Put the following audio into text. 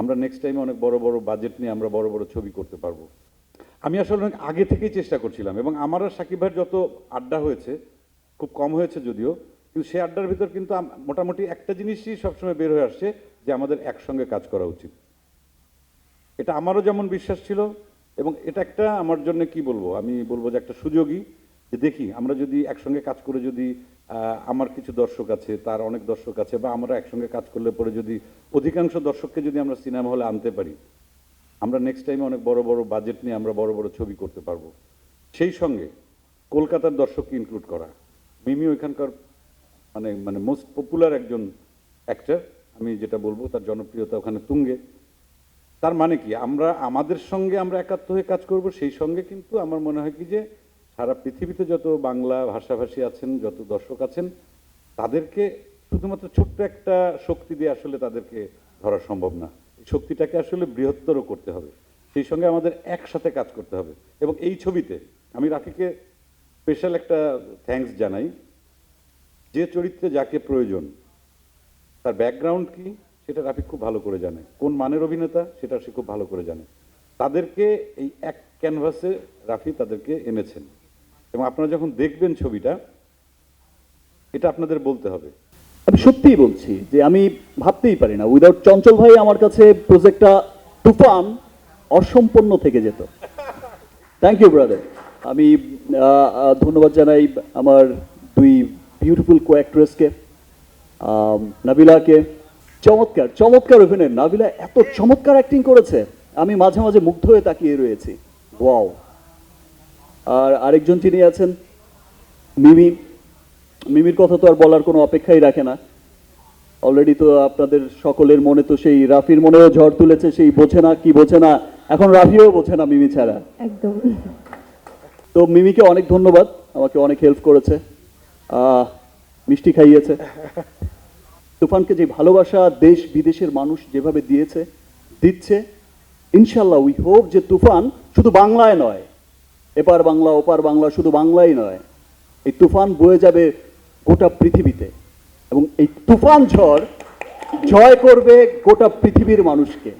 আমরা নেক্সট টাইমে অনেক বড় বড় বাজেট নিয়ে আমরা বড় বড় ছবি করতে পারব। আমি আসলে অনেক আগে থেকেই চেষ্টা করছিলাম এবং আমার আর সাকিব ভাইয়ের যত আড্ডা হয়েছে, খুব কম হয়েছে যদিও, কিন্তু সেই আড্ডার ভিতর কিন্তু মোটামুটি একটা জিনিসই সবসময় বের হয়ে আসছে যে আমাদের একসঙ্গে কাজ করা উচিত। এটা আমারও যেমন বিশ্বাস ছিল এবং এটা একটা আমার জন্য কি বলব? আমি বলব যে একটা সুযোগই যে দেখি, আমরা যদি একসঙ্গে কাজ করে যদি আমার কিছু দর্শক আছে, তার অনেক দর্শক আছে, বা আমরা একসঙ্গে কাজ করলে পরে যদি অধিকাংশ দর্শককে যদি আমরা সিনেমা হলে আনতে পারি, আমরা নেক্সট টাইমে অনেক বড় বড় বাজেট নিয়ে আমরা বড় বড় ছবি করতে পারব। সেই সঙ্গে কলকাতার দর্শককে ইনক্লুড করা। মিমি ওইখানকার মানে মানে মোস্ট পপুলার একজন অ্যাক্টার আমি যেটা বলব, তার জনপ্রিয়তা ওখানে তুঙ্গে। তার মানে কি? আমরা, আমাদের সঙ্গে আমরা একাত্ম হয়ে কাজ করব, সেই সঙ্গে কিন্তু আমার মনে হয় কি যে সারা পৃথিবীতে যত বাংলা ভাষাভাষী আছেন, যত দর্শক আছেন, তাদেরকে শুধুমাত্র ছোট্ট একটা শক্তি দিয়ে আসলে তাদেরকে ধরা সম্ভব না। এই শক্তিটাকে আসলে বৃহত্তর করতে হবে। সেই সঙ্গে আমাদের একসাথে কাজ করতে হবে। এবং এই ছবিতে আমি রাফিকে স্পেশাল একটা থ্যাঙ্কস জানাই। যে চরিত্রে যাকে প্রয়োজন, তার ব্যাকগ্রাউন্ড কি, সেটা রাফি খুব ভালো করে জানে। কোন মানের অভিনেতা, সেটা সে খুব ভালো করে জানে। তাদেরকে এই এক ক্যানভাসে রাফি তাদেরকে এনেছেন। এবং আপনারা যখন দেখবেন ছবিটা, এটা আপনাদের বলতে হবে। আমি সত্যিই বলছি যে আমি ভাবতেই পারি না উইদাউট চঞ্চল ভাই আমার কাছে প্রজেক্টটা তুফান অসম্পন্ন থেকে যেত। থ্যাংক ইউ ব্রাদার আমি ধন্যবাদ জানাই আমার দুই বিউটিফুল কো অ্যাক্ট্রেসকে নাবিলাকে। চমৎকার চমৎকার অভিনয়। নাবিলা এত চমৎকার অ্যাক্টিং করেছে। আমি মাঝে মাঝে মুগ্ধ হয়ে তাকিয়ে রয়েছি। ওয়াও আর আরেকজন তিনি আছেন মিমি। মিমির কথা তো আর বলার কোনো অপেক্ষাই রাখে না। অলরেডি তো আপনাদের সকলের মনে তো সেই রাফির মনেও ঝড় তুলেছে সেই বোঝে না কি বোঝে না। এখন রাফিও বোঝে না মিমি ছাড়া। একদম। তো মিমিকে অনেক ধন্যবাদ আমাকে অনেক হেল্প করেছে। মিষ্টি খাইয়েছে। তুফানকে যে ভালোবাসা দেশ বিদেশের মানুষ যেভাবে দিয়েছে দিচ্ছে ইনশাল্লাহ উই হোপ যে তুফান শুধু বাংলায় নয় এপার বাংলা, ওপার বাংলা শুধু বাংলাই নয়, এই তুফান বয়ে যাবে গোটা পৃথিবীতে। এবং এই তুফান ঝড় জয় করবে গোটা পৃথিবীর মানুষকে।